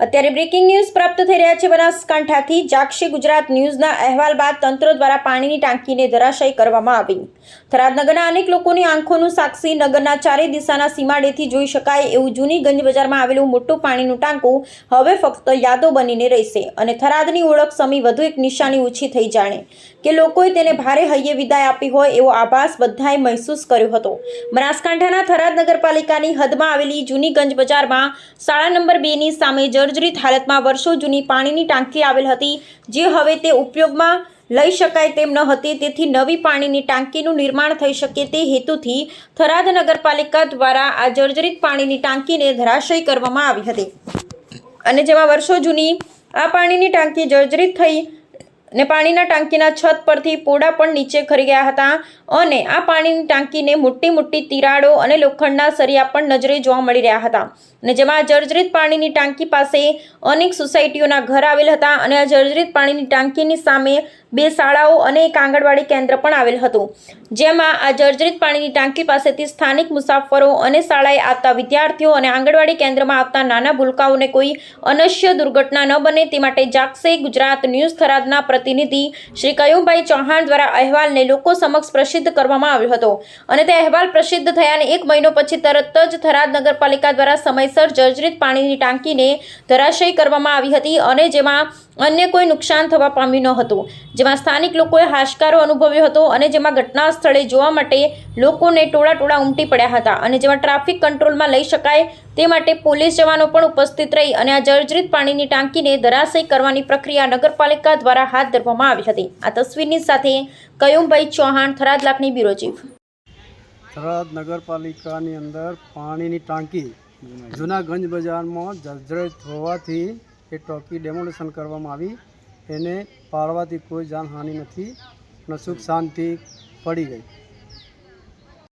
અત્યારે breaking news પ્રાપ્ત થઈ રહ્યા છે બનાસકાંઠાથી. જાક્ષી ગુજરાત ન્યૂઝના અહેવાલ બાદ તંત્ર દ્વારા પાણીની ટાંકીને ધરાશયી કરવામાં આવી. થરાદ નગરના અનેક લોકોની આંખોનું સાક્ષી નગરના ચારે દિશાના સીમાડેથી જોઈ શકાય એવું જૂની ગંજ બજારમાં આવેલું મોટું પાણીનું ટાંકું હવે ફક્ત યાદો બનીને રહેશે અને થરાદની ઓળખ સમી વધુ એક નિશાની ઓછી થઈ જાણે. કે લોકોએ તેને ભારે હૈયે વિદાય આપી હોય એવો આભાસ બધાએ મહેસૂસ કર્યો હતો. બનાસકાંઠાના થરાદ નગરપાલિકાની હદમાં આવેલી જૂની ગંજ બજારમાં શાળા નંબર બેની સામે જર્જરિત હાલતમાં વર્ષો જૂની પાણીની ટાંકી આવેલ હતી, જે હવે તે ઉપયોગમાં લઈ શકાય તેમ ન હતી, તેથી નવી પાણીની ટાંકીનું નિર્માણ થઈ શકે તે હેતુથી થરાદ નગરપાલિકા દ્વારા આ જર્જરિત પાણીની ટાંકીને ધરાશય કરવામાં આવી હતી. અને જેમાં વર્ષો જૂની આ પાણીની ટાંકી જર્જરિત થઈ ને પાણીના ટાંકીના છત પરથી પોડા પણ નીચે ખરી ગયા હતા અને આ પાણીની ટાંકીને મોટી મોટી તિરાડો અને લોખંડના સરિયા પણ નજરે જોવા મળી રહ્યા હતા. અને જેમાં જર્જરિત પાણીની ટાંકી પાસે અનેક સોસાયટીઓના ઘર આવેલ હતા અને આ જર્જરિત પાણીની ટાંકીની સામે બે શાળાઓ અને એક આંગણવાડી કેન્દ્ર પણ આવેલ હતું. જેમાં આ જર્જરિત પાણીની ટાંકી પાસેથી સ્થાનિક મુસાફરો અને શાળાએ આવતા વિદ્યાર્થીઓ અને આંગણવાડી કેન્દ્રમાં આવતા નાના ભૂલકાઓને કોઈ અનશ્ય દુર્ઘટના ન બને તે માટે જાગશે ગુજરાત ન્યૂઝ થરાદના પ્રતિનિધિ શ્રી કયુભાઈ ચૌહાણ દ્વારા અહેવાલને લોકો સમક્ષ પ્રસિદ્ધ કરવામાં આવ્યો હતો. અને તે અહેવાલ પ્રસિદ્ધ થયાને એક મહિનો પછી તરત જ થરાદ નગરપાલિકા દ્વારા સમયસર જર્જરિત પાણીની ટાંકીને ધરાશયી કરવામાં આવી હતી અને જેમાં અન્ય કોઈ નુકસાન થવા પામ્યું ન હતું. જેમાં સ્થાનિક લોકોએ હાશકારો અનુભવ્યો હતો અને જેમાં ઘટના સ્થળે જોવા માટે લોકોને ટોળા ટોળા ઉમટી પડ્યા હતા અને જેમાં ટ્રાફિક કંટ્રોલમાં લઈ શકાય તે માટે પોલીસ જવાનો પણ ઉપસ્થિત રહી અને આ જર્જરિત પાણીની ટાંકીને ધરાશય કરવાની પ્રક્રિયા નગરપાલિકા દ્વારા હાથ ધરવામાં આવી હતી. આ તસવીરની સાથે કયુમભાઈ ચૌહાણ, થરાદ લાખની બ્યુરો ચીફ. થરાદ નગરપાલિકાની અંદર પાણીની ટાંકી જૂનાગંજ બજારમાં જર્જરિત હોવાથી એ ટાંકી ડેમોલેશન કરવામાં આવી. એને પાડવાથી કોઈ જાનહાનિ નથી અને સુખ શાંતિ પડી ગઈ.